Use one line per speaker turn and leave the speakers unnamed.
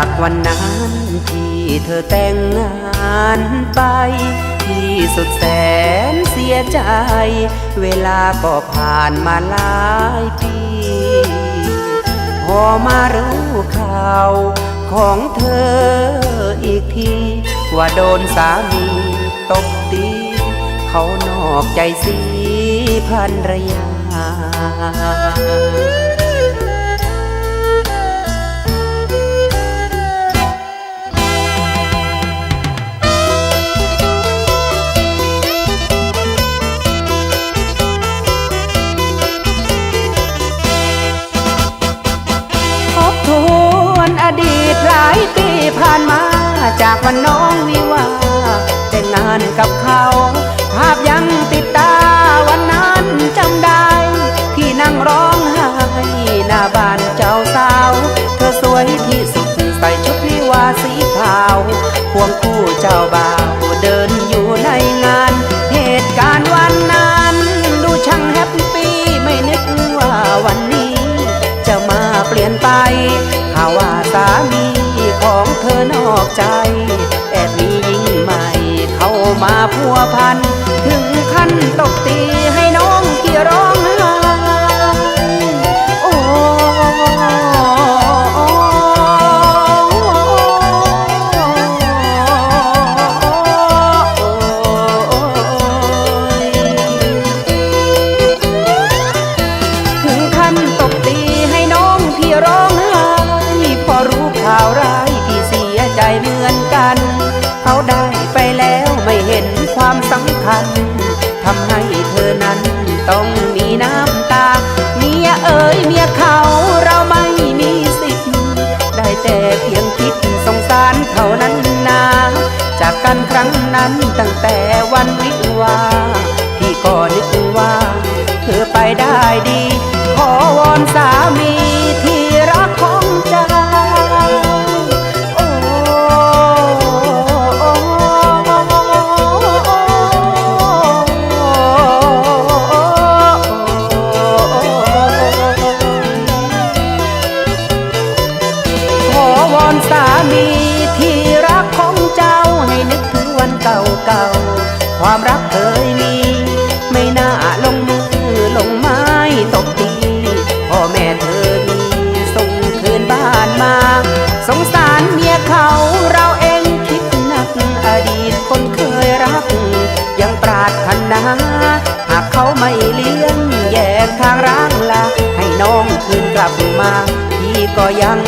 ากวันนั้นที่เธอแต่งงานไปที่สุดแสนเสียใจ เวลาก็ผ่านมาหลายปี พอมารู้ข่าวของเธออีกที ว่าโดนสามีตบตี เขานอกใจสีพันรยา ข่าวว่าสามีของเธอนอกใจ แอบมีหญิงใหม่เข้ามาพัวพัน ถึงขั้นตกตีให้ นั้นตั้งแต่วันวิวาพี่ก็นึกว่า เธอไปได้ดี ขอวอนสามีที่รักของเจ้าโอ้ขอวอนสามี เกถึงวันเก่าความรักเคยมี ไม่น่าลงมือลงไม้ตบตีพ่อแม่เธอมีส่งคืนบ้านมา สงสารเมียเขาเราเองคิดหนักอดีตคนเคยรัก ยังปรารถนาหากเขาไม่เลี้ยงแยกทางร้างลาให้น้องคืนกลับมา พี่ก็ยัง